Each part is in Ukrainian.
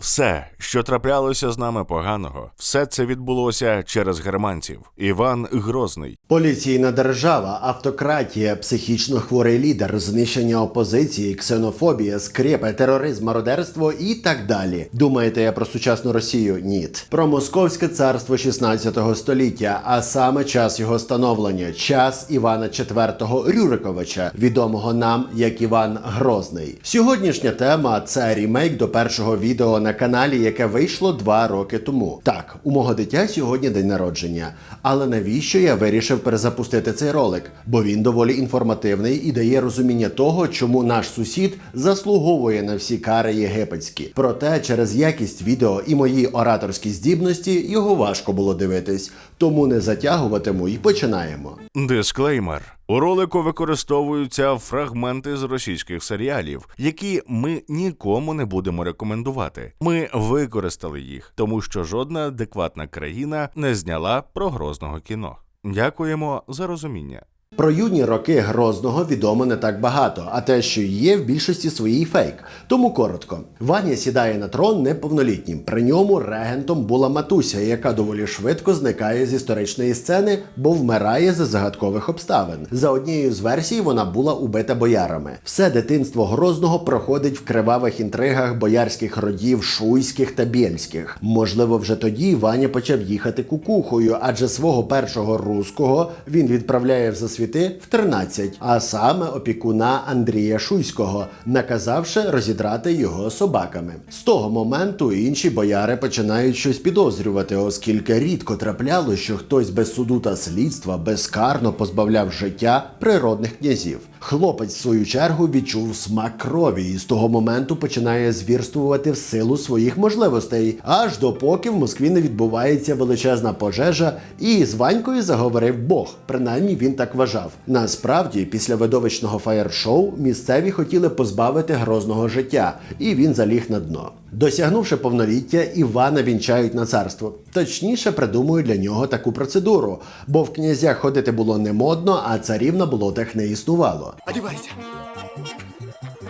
Все, що траплялося з нами поганого, все це відбулося через германців. Іван Грозний. Поліційна держава, автократія, психічно хворий лідер, знищення опозиції, ксенофобія, скрепи, тероризм, мародерство і так далі. Думаєте я про сучасну Росію? Ніт. Про московське царство 16 століття, а саме час його становлення, час Івана IV Рюриковича, відомого нам як Іван Грозний. Сьогоднішня тема це рімейк до першого відео на каналі, яке вийшло два роки тому. Так, у мого дитя сьогодні день народження. Але навіщо я вирішив перезапустити цей ролик? Бо він доволі інформативний і дає розуміння того, чому наш сусід заслуговує на всі кари єгипетські. Проте через якість відео і мої ораторські здібності його важко було дивитись. Тому не затягуватиму і починаємо. Дисклеймер. У ролику використовуються фрагменти з російських серіалів, які ми нікому не будемо рекомендувати. Ми використали їх, тому що жодна адекватна країна не зняла про грозного кіно. Дякуємо за розуміння. Про юні роки Грозного відомо не так багато, а те, що є, в більшості своїй фейк. Тому коротко. Ваня сідає на трон неповнолітнім. При ньому регентом була матуся, яка доволі швидко зникає з історичної сцени, бо вмирає за загадкових обставин. За однією з версій вона була убита боярами. Все дитинство Грозного проходить в кривавих інтригах боярських родів шуйських та бєльських. Можливо, вже тоді Ваня почав їхати кукухою, адже свого першого руського він відправляє в засвіти в 13, а саме опікуна Андрія Шуйського, наказавши розідрати його собаками. З того моменту інші бояри починають щось підозрювати, оскільки рідко трапляло, що хтось без суду та слідства безкарно позбавляв життя природних князів. Хлопець, в свою чергу, відчув смак крові і з того моменту починає звірствувати в силу своїх можливостей, аж допоки в Москві не відбувається величезна пожежа, і з Ванькою заговорив Бог. Принаймні він так вважав. Насправді, після видовищного фаєр-шоу місцеві хотіли позбавити грозного життя, і він заліг на дно. Досягнувши повноліття, Івана вінчають на царство. Точніше, придумують для нього таку процедуру, бо в князях ходити було не модно, а царів на болотах не існувало. Одевайся.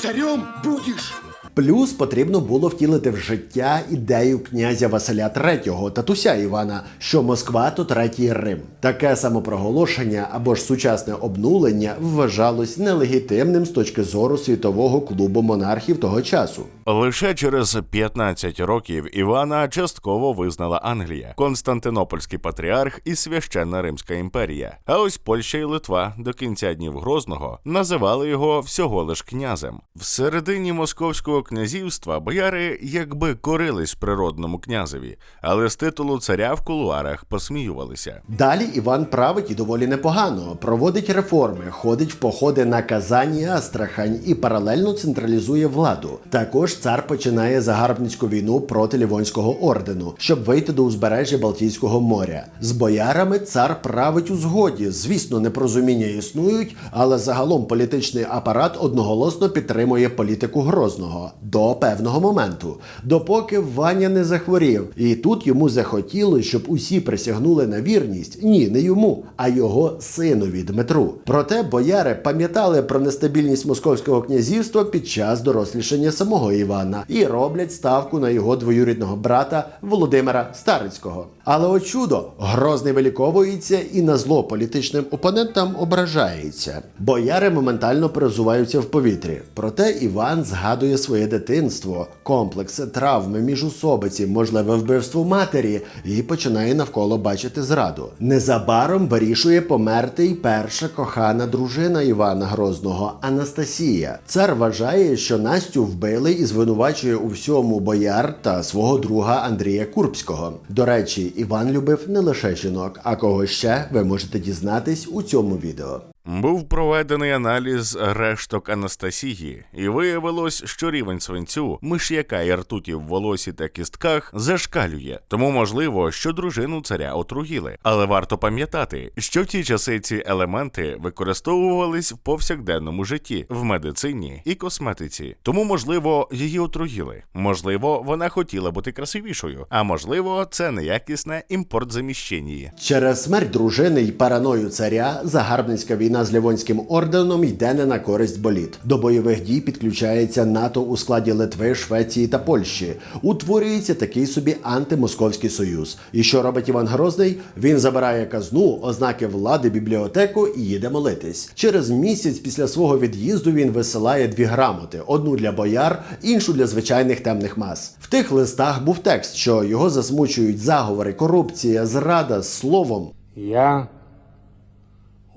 Царем будешь. Плюс потрібно було втілити в життя ідею князя Василя III, татуся Івана, що Москва то третій Рим. Таке самопроголошення або ж сучасне обнулення вважалось нелегітимним з точки зору світового клубу монархів того часу. Лише через 15 років Івана частково визнала Англія, Константинопольський патріарх і священна Римська імперія. А ось Польща і Литва до кінця днів Грозного називали його всього лиш князем. В середині московського князівства бояри якби корились природному князеві, але з титулу царя в кулуарах посміювалися. Далі Іван править і доволі непогано, проводить реформи, ходить в походи на Казань і Астрахань і паралельно централізує владу. Також цар починає загарбницьку війну проти Лівонського ордену, щоб вийти до узбережжя Балтійського моря. З боярами цар править у згоді. Звісно, непорозуміння існують, але загалом політичний апарат одноголосно підтримує політику Грозного до певного моменту, допоки Ваня не захворів. І тут йому захотілося, щоб усі присягнули на вірність. Ні, не йому, а його синові Дмитру. Проте бояри пам'ятали про нестабільність московського князівства під час дорослішання самого Івана і роблять ставку на його двоюрідного брата Володимира Старицького. Але от чудо, Грозний виліковується і на зло політичним опонентам ображається. Бояри моментально перезуваються в повітрі. Проте Іван згадує своє дитинство, комплекси, травми, міжусобиці, можливе вбивство матері і починає навколо бачити зраду. Незабаром вирішує померти й перша кохана дружина Івана Грозного Анастасія. Цар вважає, що Настю вбили і звинувачує у всьому бояр та свого друга Андрія Курбського. До речі, Іван любив не лише жінок, а кого ще ви можете дізнатись у цьому відео. Був проведений аналіз решток Анастасії, і виявилось, що рівень свинцю, миш'яка і ртуті в волосі та кістках зашкалює. Тому можливо, що дружину царя отруїли. Але варто пам'ятати, що в ті часи ці елементи використовувались в повсякденному житті, в медицині і косметиці. Тому, можливо, її отруїли. Можливо, вона хотіла бути красивішою, а можливо, це неякісне імпортзаміщення. Через смерть дружини й параною царя загарбницька війна війна з Ливонським орденом йде не на користь боліт. До бойових дій підключається НАТО у складі Литви, Швеції та Польщі. Утворюється такий собі антимосковський союз. І що робить Іван Грозний? Він забирає казну, ознаки влади, бібліотеку і їде молитись. Через місяць після свого від'їзду він висилає дві грамоти: одну для бояр, іншу для звичайних темних мас. В тих листах був текст, що його засмучують заговори, корупція, зрада словом. Я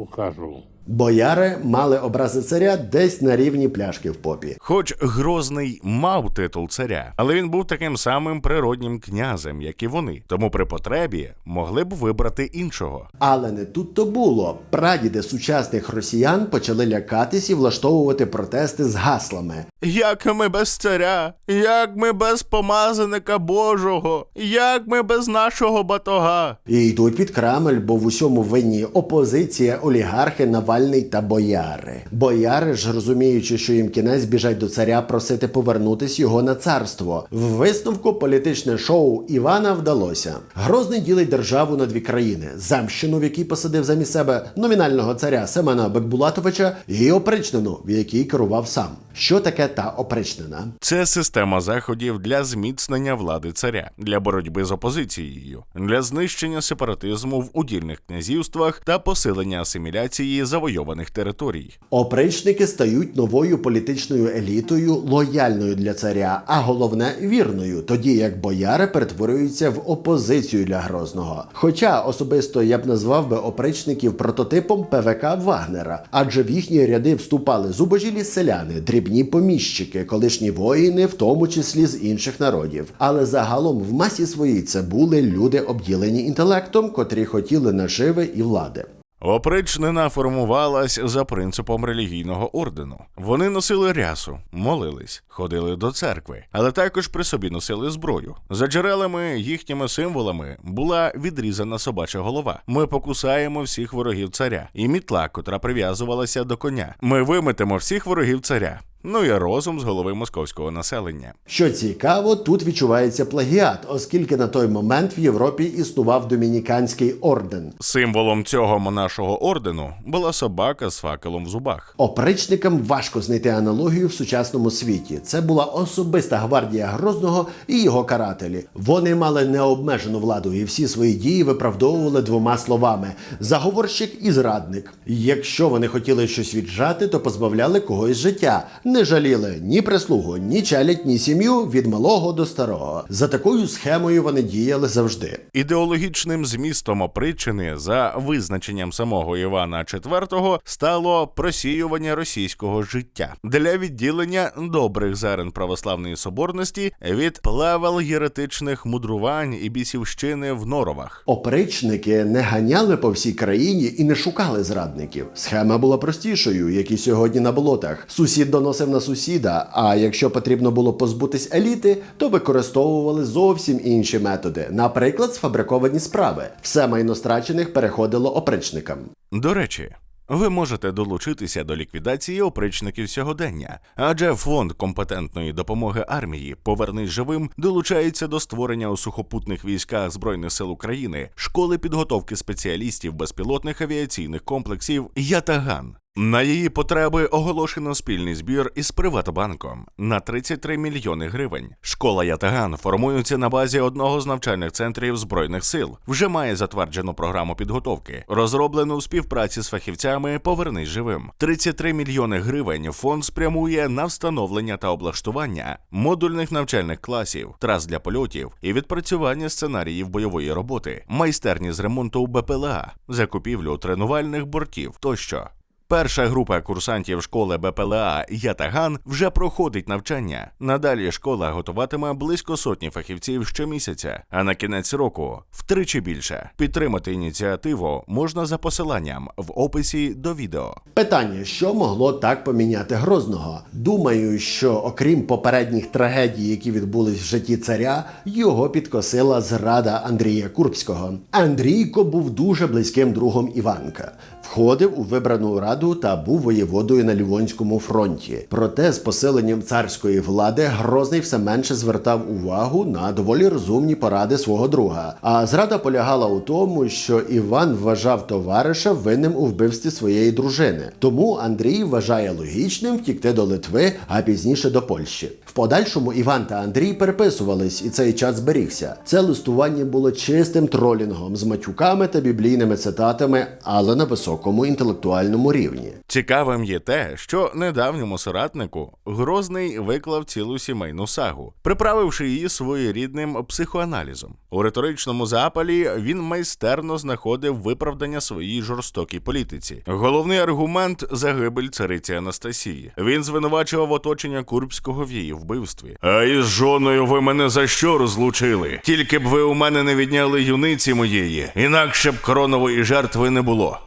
укажу. Бояри мали образи царя десь на рівні пляшки в попі. Хоч Грозний мав титул царя, але він був таким самим природнім князем, як і вони. Тому при потребі могли б вибрати іншого. Але не тут то було. Прадіди сучасних росіян почали лякатись і влаштовувати протести з гаслами. Як ми без царя? Як ми без помазаника Божого? Як ми без нашого батога? І йдуть під Кремль, бо в усьому винні опозиція, олігархи, Навальний та бояри. Бояри ж розуміючи, що їм кінець біжать до царя просити повернутись його на царство. В висновку політичне шоу Івана вдалося. Грозний ділить державу на дві країни: Земщину, в якій посадив замість себе номінального царя Семена Бекбулатовича, і опричнину, в якій керував сам. Що таке та опричнина? Це система заходів для зміцнення влади царя, для боротьби з опозицією, для знищення сепаратизму в удільних князівствах та посилення асиміляції завойованих територій. Опричники стають новою політичною елітою, лояльною для царя, а головне вірною, тоді як бояри перетворюються в опозицію для Грозного. Хоча особисто я б назвав би опричників прототипом ПВК Вагнера, адже в їхні ряди вступали зубожілі селяни, дрібні поміщики, колишні воїни, в тому числі з інших народів. Але загалом в масі своїй це були люди обділені інтелектом, котрі хотіли наживи і влади. Опричнина формувалась за принципом релігійного ордену. Вони носили рясу, молились, ходили до церкви, але також при собі носили зброю. За джерелами, їхніми символами була відрізана собача голова. Ми покусаємо всіх ворогів царя, і мітла, котра прив'язувалася до коня. Ми виметемо всіх ворогів царя. Ну і розум з голови московського населення. Що цікаво, тут відчувається плагіат, оскільки на той момент в Європі існував домініканський орден. Символом цього монашого ордену була собака з факелом в зубах. Опричникам важко знайти аналогію в сучасному світі. Це була особиста гвардія Грозного і його карателі. Вони мали необмежену владу і всі свої дії виправдовували двома словами: заговорщик і зрадник. Якщо вони хотіли щось віджати, то позбавляли когось життя. Не жаліли ні прислугу, ні челядь, ні сім'ю від малого до старого. За такою схемою вони діяли завжди. Ідеологічним змістом опричини за визначенням самого Івана IV стало просіювання російського життя для відділення добрих зерен православної соборності від плевел єретичних мудрувань і бісівщини в норовах. Опричники не ганяли по всій країні і не шукали зрадників. Схема була простішою, як і сьогодні на болотах. Сусід доносив на сусіда. А якщо потрібно було позбутись еліти, то використовували зовсім інші методи, наприклад, сфабриковані справи. Все майно страчених переходило опричникам. До речі. Ви можете долучитися до ліквідації опричників сьогодення, адже фонд компетентної допомоги армії Повернись живим долучається до створення у сухопутних військах збройних сил України школи підготовки спеціалістів безпілотних авіаційних комплексів Ятаган. На її потреби оголошено спільний збір із Приватбанком на 33 мільйони гривень. Школа Ятаган формується на базі одного з навчальних центрів збройних сил. Вже має затверджену програму підготовки, розроблену у співпраці з фахівцями Повернись живим. 33 мільйони гривень фонд спрямує на встановлення та облаштування модульних навчальних класів, трас для польотів і відпрацювання сценаріїв бойової роботи, майстерні з ремонту БПЛА, закупівлю тренувальних бортів тощо. Перша група курсантів школи БПЛА Ятаган вже проходить навчання. Надалі школа готуватиме близько сотні фахівців щомісяця, а на кінець року втричі більше. Підтримати ініціативу можна за посиланням в описі до відео. Питання, що могло так поміняти Грозного? Думаю, що окрім попередніх трагедій, які відбулись в житті царя, його підкосила зрада Андрія Курбського. Андрійко був дуже близьким другом Іванка. Входив у вибрану раду та був воєводою на Лівонському фронті. Проте з посиленням царської влади Грозний все менше звертав увагу на доволі розумні поради свого друга. А зрада полягала у тому, що Іван вважав товариша винним у вбивстві своєї дружини. Тому Андрій вважає логічним втікти до Литви, а пізніше до Польщі. В подальшому Іван та Андрій переписувались, і цей час зберігся. Це листування було чистим тролінгом з матюками та біблійними цитатами, але на високому інтелектуальному рівні. Цікавим є те, що недавньому соратнику Грозний виклав цілу сімейну сагу, приправивши її своєрідним психоаналізом. У риторичному запалі він майстерно знаходив виправдання своїй жорстокій політиці. Головний аргумент загибель цариці Анастасії. Він звинувачував оточення Курбського в її вбивстві. А із жоною ви мене за що розлучили? Тільки б ви у мене не відняли юниці моєї, інакше б коронової жертви не було.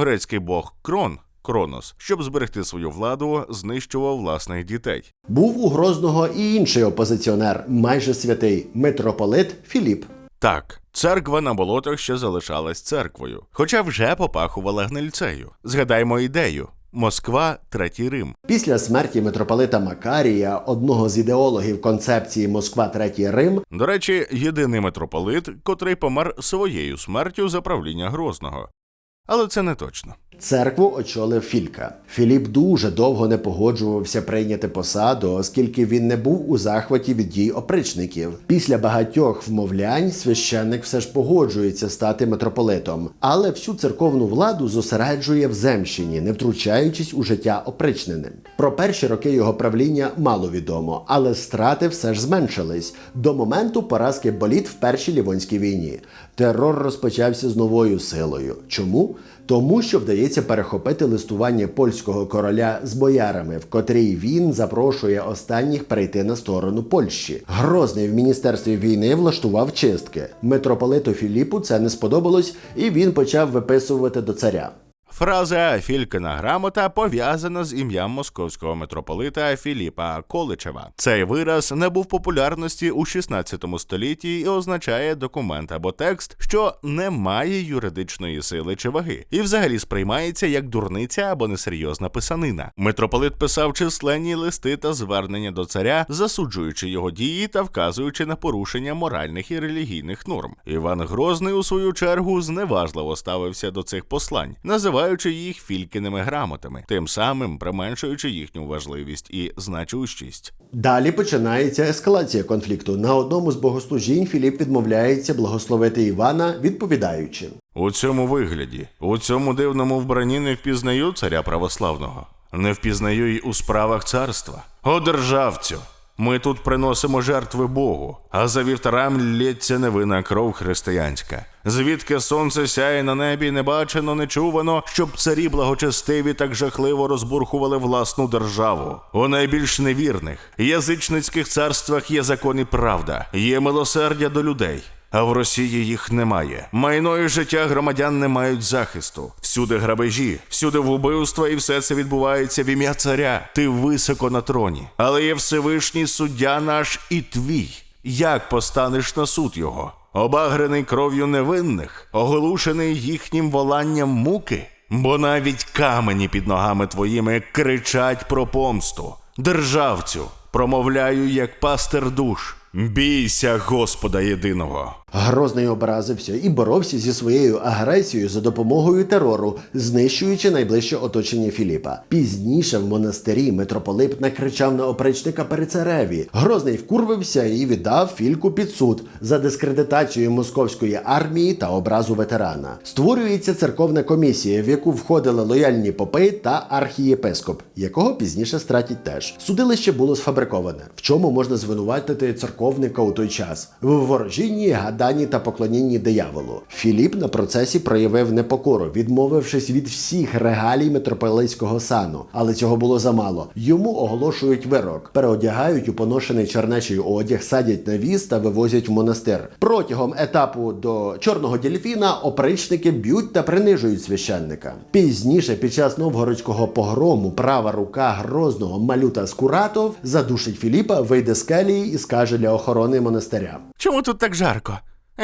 Давньогрецький бог Крон. Кронос, щоб зберегти свою владу, знищував власних дітей. Був у Грозного і інший опозиціонер, майже святий митрополит Філіп. Так, церква на болотах ще залишалась церквою, хоча вже попахувала гнильцею. Згадаймо ідею: Москва, третій Рим. Після смерті митрополита Макарія, одного з ідеологів концепції Москва Третій Рим, До речі, єдиний митрополит, котрий помер своєю смертю за правління Грозного. Але це не точно. Церкву очолив Філька. Філіп дуже довго не погоджувався прийняти посаду, оскільки він не був у захваті від дій опричників. Після багатьох вмовлянь священник все ж погоджується стати митрополитом, але всю церковну владу зосереджує в земщині, не втручаючись у життя опричненим. Про перші роки його правління мало відомо, але страти все ж зменшились до моменту поразки боліт в першій лівонській війні. Терор розпочався з новою силою. Чому? Тому що вдається перехопити листування польського короля з боярами, в котрій він запрошує останніх перейти на сторону Польщі. Грозний в міністерстві війни влаштував чистки. Митрополиту Філіпу це не сподобалось, і він почав виписувати до царя. Фраза Фількина грамота пов'язана з ім'ям московського митрополита Філіпа Количева. Цей вираз набув популярності у 16 столітті і означає документ або текст, що не має юридичної сили чи ваги, і взагалі сприймається як дурниця або несерйозна писанина. Митрополит писав численні листи та звернення до царя, засуджуючи його дії та вказуючи на порушення моральних і релігійних норм. Іван Грозний, у свою чергу, зневажливо ставився до цих послань, називаючи їх фількіними грамотами, тим самим применшуючи їхню важливість і значущість. Далі починається ескалація конфлікту. На одному з богослужінь Філіп відмовляється благословити Івана, відповідаючи. У цьому вигляді, у цьому дивному вбранні не впізнаю царя православного, не впізнаю й у справах царства. О державцю! Ми тут приносимо жертви Богу, а за вівтарам лється невинна кров християнська. Звідки сонце сяє на небі, не бачено, не чувано, щоб царі благочестиві так жахливо розбурхували власну державу. У найбільш невірних язичницьких царствах є закон і правда, є милосердя до людей. А в Росії їх немає. Майно і життя громадян не мають захисту. Всюди грабежі, всюди вбивства, і все це відбувається в ім'я царя. Ти високо на троні. Але є Всевишній суддя наш і твій. Як постанеш на суд його? Обагрений кров'ю невинних, оголушений їхнім воланням муки, бо навіть камені під ногами твоїми кричать про помсту. Державцю, промовляю як пастир душ. Бійся Господа єдиного. Грозний образився і боровся зі своєю агресією за допомогою терору, знищуючи найближче оточення Філіпа. Пізніше в монастирі митрополит накричав на опричника при цареві. Грозний вкурвився і віддав фільку під суд за дискредитацію московської армії та образу ветерана. Створюється церковна комісія, в яку входили лояльні попи та архієпископ, якого пізніше стратять теж. Судилище було сфабриковане. В чому можна звинуватити церковника у той час? В ворожінні, гаданні та поклонінні дияволу. Філіп на процесі проявив непокору, відмовившись від всіх регалій митрополитського сану. Але цього було замало. Йому оголошують вирок, переодягають у поношений чернечий одяг, садять на віз та вивозять в монастир. Протягом етапу до чорного дельфіна опричники б'ють та принижують священника. Пізніше, під час новгородського погрому, права рука грозного малюта Скуратов задушить Філіпа, вийде з келії і скаже для охорони монастиря. Чому тут так жарко?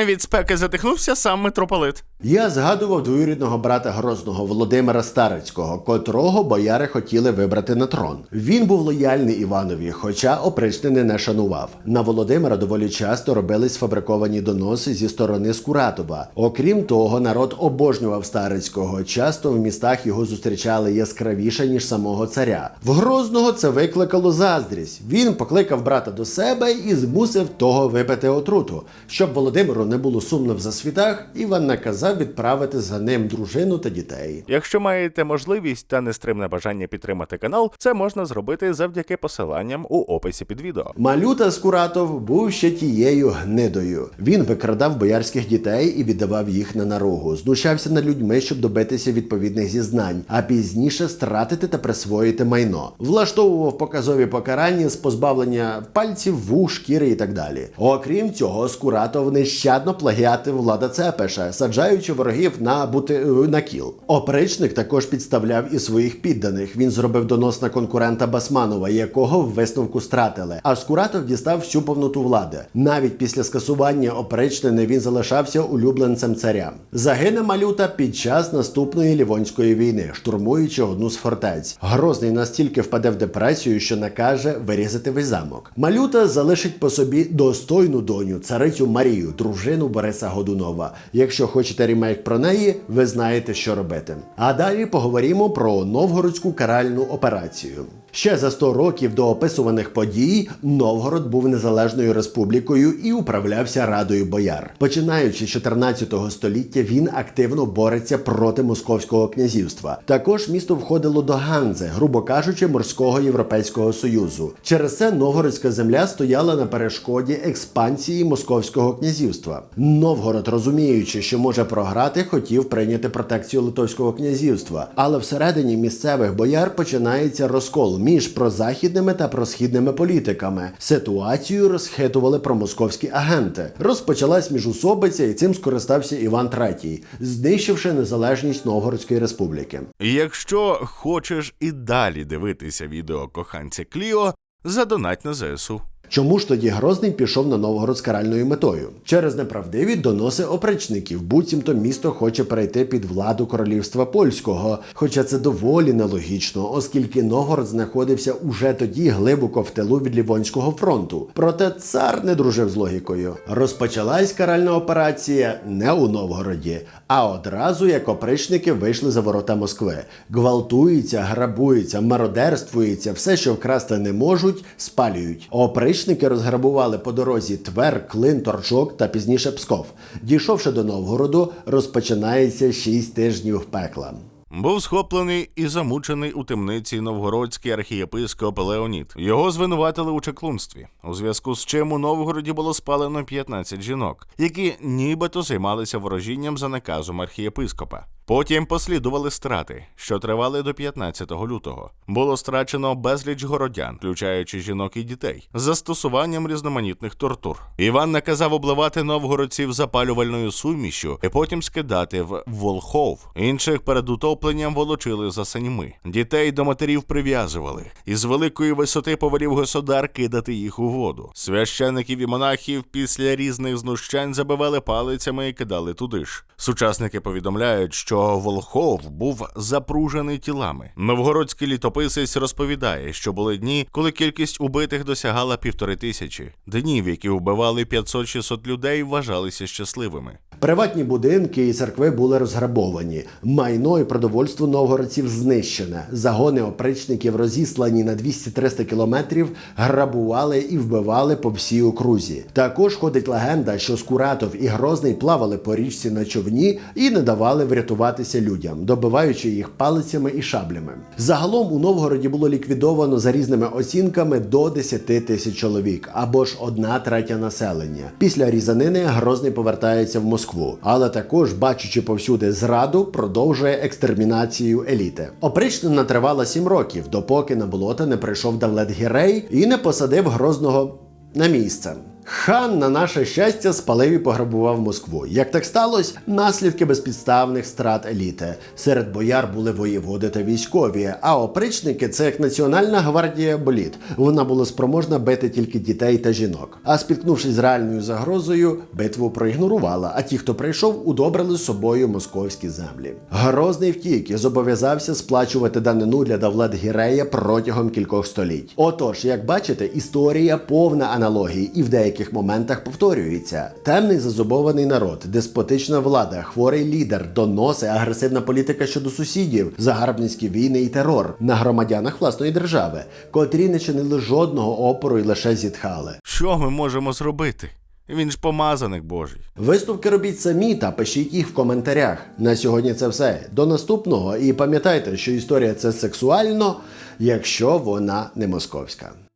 Від спеки затихнувся сам митрополит. Я згадував двоюрідного брата Грозного Володимира Старицького, котрого бояри хотіли вибрати на трон. Він був лояльний Іванові, хоча опричнини не шанував. На Володимира доволі часто робились сфабриковані доноси зі сторони Скуратова. Окрім того, народ обожнював Старицького. Часто в містах його зустрічали яскравіше ніж самого царя. В Грозного це викликало заздрість. Він покликав брата до себе і змусив того випити отруту. Щоб Володимиру не було сумно в засвітах, Іван наказав відправити за ним дружину та дітей. Якщо маєте можливість та нестримне бажання підтримати канал, це можна зробити завдяки посиланням у описі під відео. Малюта Скуратов був ще тією гнидою. Він викрадав боярських дітей і віддавав їх на наругу, знущався над людьми, щоб добитися відповідних зізнань, а пізніше стратити та присвоїти майно. Влаштовував показові покарання з позбавлення пальців, вух, шкіри і так далі. Окрім цього, Скуратов нещадно плагіатив влада Цепеша, саджаючи ворогів на бути е, на кіл. Опричник також підставляв і своїх підданих. Він зробив донос на конкурента Басманова, якого в висновку стратили. А Скуратов дістав всю повноту влади. Навіть після скасування опричнини він залишався улюбленцем царя. Загине малюта під час наступної лівонської війни, штурмуючи одну з фортець. Грозний настільки впаде в депресію, що накаже вирізати весь замок. Малюта залишить по собі достойну доню, царицю Марію, дружину Бориса Годунова. Якщо хочете ремейк про неї, ви знаєте, що робити. А далі поговоримо про новгородську каральну операцію. Ще за 100 років до описуваних подій Новгород був незалежною республікою і управлявся радою бояр. Починаючи з 14 століття, він активно бореться проти московського князівства. Також місто входило до Ганзи, грубо кажучи, морського європейського союзу. Через це новгородська земля стояла на перешкоді експансії московського князівства. Новгород, розуміючи, що може програти, хотів прийняти протекцію Литовського князівства, але всередині місцевих бояр починається розкол між прозахідними та просхідними політиками. Ситуацію розхитували промосковські агенти. Розпочалась міжусобиця, і цим скористався Іван III, знищивши незалежність Новгородської республіки. Якщо хочеш і далі дивитися відео коханця Кліо, задонать на ЗСУ. Чому ж тоді Грозний пішов на Новгород з каральною метою? Через неправдиві доноси опричників, буцімто місто хоче перейти під владу королівства польського. Хоча це доволі нелогічно, оскільки Новгород знаходився уже тоді глибоко в тилу від Лівонського фронту. Проте цар не дружив з логікою. Розпочалась каральна операція не у Новгороді, а одразу як опричники вийшли за ворота Москви. Гвалтується, грабується, мародерствується, все, що вкрасти не можуть, спалюють. Опричники розграбували по дорозі Твер, Клин, Торчок та пізніше Псков. Дійшовши до Новгороду, розпочинається шість тижнів пекла. Був схоплений і замучений у темниці новгородський архієпископ Леонід. Його звинуватили у чеклунстві, у зв'язку з чим у Новгороді було спалено 15 жінок, які нібито займалися ворожінням за наказом архієпископа. Потім послідували страти, що тривали до 15 лютого. Було страчено безліч городян, включаючи жінок і дітей, з застосуванням різноманітних тортур. Іван наказав обливати новгородців запалювальною сумішю і потім скидати в Волхов. Інших перед утопленням волочили за саньми. Дітей до матерів прив'язували, і з великої висоти повелів государ кидати їх у воду. Священиків і монахів після різних знущань забивали палицями і кидали туди ж. Сучасники повідомляють, що Волхов був запружений тілами. Новгородський літописець розповідає, що були дні, коли кількість убитих досягала півтори тисячі. Днів, які вбивали 500-600 людей, вважалися щасливими. Приватні будинки і церкви були розграбовані. Майно і продовольство новгородців знищене. Загони опричників, розіслані на 200-300 кілометрів, грабували і вбивали по всій окрузі. Також ходить легенда, що Скуратов і Грозний плавали по річці на човні і не давали врятуватися людям, добиваючи їх палицями і шаблями. Загалом у Новгороді було ліквідовано за різними оцінками до 10 тисяч чоловік або ж одна третя населення. Після різанини Грозний повертається в Москву, але також, бачучи повсюди зраду, продовжує екстермінацію еліти. Опричнина тривала 7 років, допоки на болота не прийшов Давлет Гірей і не посадив Грозного на місце. Хан, на наше щастя, спалив і пограбував Москву. Як так сталося? Наслідки безпідставних страт еліти. Серед бояр були воєводи та військові, а опричники це як Національна гвардія боліт. Вона була спроможна бити тільки дітей та жінок. А спіткнувшись з реальною загрозою, битву проігнорувала. А ті, хто прийшов, удобрили собою московські землі. Грозний втік і зобов'язався сплачувати данину для Давлет Гірея протягом кількох століть. Отож, як бачите, історія повна аналогій і в деяких моментах повторюється. Темний зазубований народ, деспотична влада, хворий лідер, доноси, агресивна політика щодо сусідів, загарбницькі війни і терор на громадянах власної держави, котрі не чинили жодного опору і лише зітхали. Що ми можемо зробити? Він ж помазаник Божий. Висновки робіть самі та пишіть їх в коментарях. На сьогодні це все. До наступного і пам'ятайте, що історія це сексуально, якщо вона не московська.